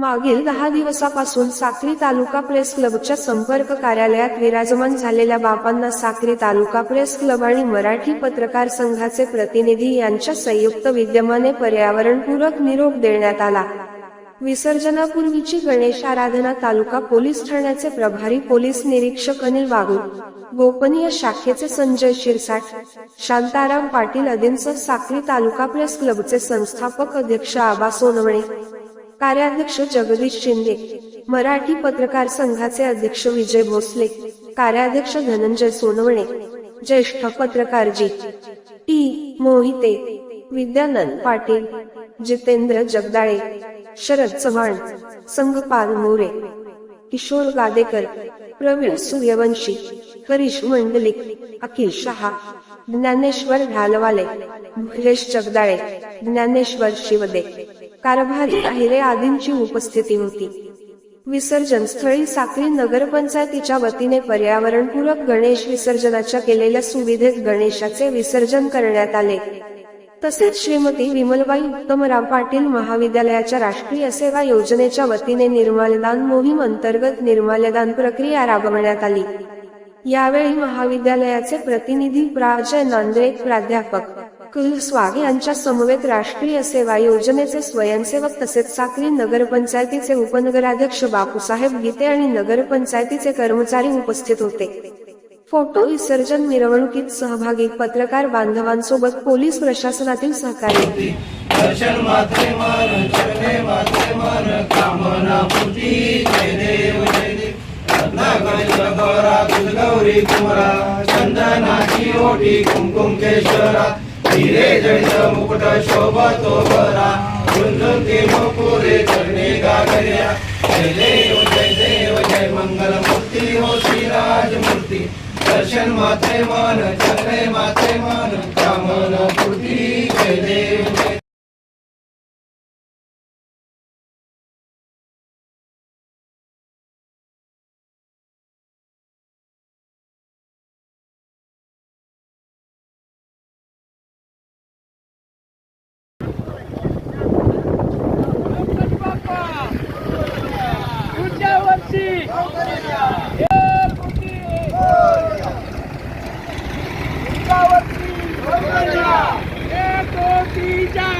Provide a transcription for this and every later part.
मागील दहा दिवसापासून साक्री तालुका प्रेस क्लबच्या संपर्क कार्यालयात विराजमान झालेल्या बापांना साक्री तालुका प्रेस क्लब आणि मराठी पत्रकार संघाचे प्रतिनिधी यांच्या संयुक्त विद्यमाने पर्यावरणपूरक निरोप देण्यात आला. विसर्जनापूर्वीची गणेश आराधना तालुका पोलीस ठाण्याचे प्रभारी पोलीस निरीक्षक अनिल वागू गोपनीय शाखेचे संजय शिरसाट शांताराम पाटील आदींसह साक्री तालुका प्रेस क्लबचे संस्थापक अध्यक्ष आबा सोनवणे कार्याध्यक्ष जगदीश शिंदे मराठी पत्रकार संघाचे अध्यक्ष विजय भोसले कार्याध्यक्ष धनंजय सोनवणे ज्येष्ठ पत्रकार जी टी. मोहिते विद्यानंद पाटील जितेंद्र जगदाळे शरद चव्हाण संघपाल मोरे किशोर गादेकर प्रवीण सूर्यवंशी हरीश मंडलिक अखिल शहा ज्ञानेश्वर ढालवाले महेश जगदाळे ज्ञानेश्वर शिवदे कारभारी अहिरे आदींची उपस्थिती होती. विसर्जन स्थळी साखळी नगरपंचायतीच्या वतीने पर्यावरणपूरक गणेश विसर्जनाच्या केलेल्या सुविधेत गणेशाचे विसर्जन करण्यात आले. तसेच श्रीमती विमलबाई उत्तमराव पाटील महाविद्यालयाच्या राष्ट्रीय सेवा योजनेच्या वतीने निर्माल्यदान मोहीम अंतर्गत निर्माल्यदान प्रक्रिया राबवण्यात आली. यावेळी महाविद्यालयाचे प्रतिनिधी प्राजय नांदरे प्राध्यापक कुल स्वाग यांच्या समवेत राष्ट्रीय सेवा योजनेचे स्वयंसेवक तसेच साक्री नगरपंचायतीचे उपनगराध्यक्ष बापूसाहेब गीते आणि नगरपंचायतीचे कर्मचारी उपस्थित होते. फोटो विसर्जन मिरवणुकीत सहभागी पत्रकार बांधवांसोबत पोलीस प्रशासनातील सहकारी. गौरा कुमरा चंदनाची ओटी कुमकुम केशरा. हिरे जडित मुकुट शोभतो बरा झुंझुंके मुकुरे चरणे गागर्या जय देव जय देव जय मंगल मूर्ती हो श्रीराज मूर्ती। दर्शन माते मान चरणे मात्रे मन कामना पूर्ती जय देव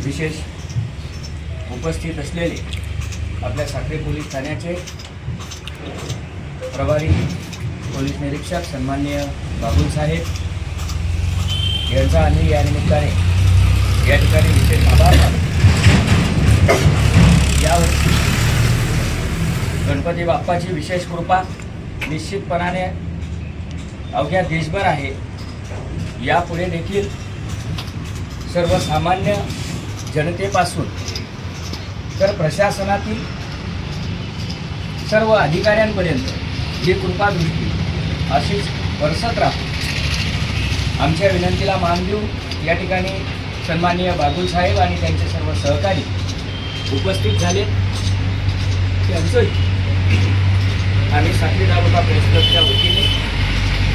विशेष उपस्थित असलेले आपल्या साखरे पोलीस ठाण्याचे प्रभारी पोलीस निरीक्षक सन्माननीय बाबूल साहेब यांचा आम्ही या निमित्ताने या ठिकाणी विशेष आभार मानतो यावर्षी गणपती बाप्पाची विशेष कृपा निश्चितपणाने अवघ्या देशभर आहे. यापुढे देखील सर्वसामान्य जनतेपासून तर प्रशासनातील सर्व अधिकाऱ्यांपर्यंत ही कृपादृष्टी अशीच बरसत राहते आमच्या विनंतीला मान देऊन या ठिकाणी सन्माननीय बागुल साहेब आणि त्यांचे सर्व सहकारी उपस्थित झाले. त्यांचंही आम्ही साखरी तालुका प्रेस क्लबच्या वतीने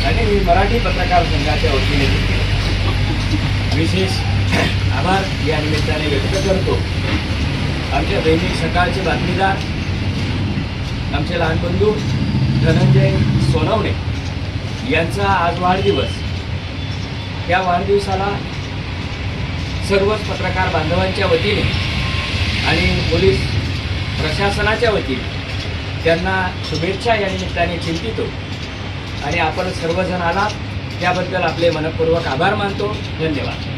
आणि मी मराठी पत्रकार संघाच्या वतीने विशेष आभार या निमित्ताने व्यक्त करतो. आमच्या दैनिक सकाळचे बातमीदार आमचे लहान बंधू धनंजय सोनवणे यांचा आज वाढदिवस. या वाढदिवसाला सर्वच पत्रकार बांधवांच्या वतीने आणि पोलीस प्रशासनाच्या वतीने त्यांना शुभेच्छा या निमित्ताने चिंतितो. आणि आपण सर्वजण आलात त्याबद्दल आपले मनपूर्वक आभार मानतो. धन्यवाद.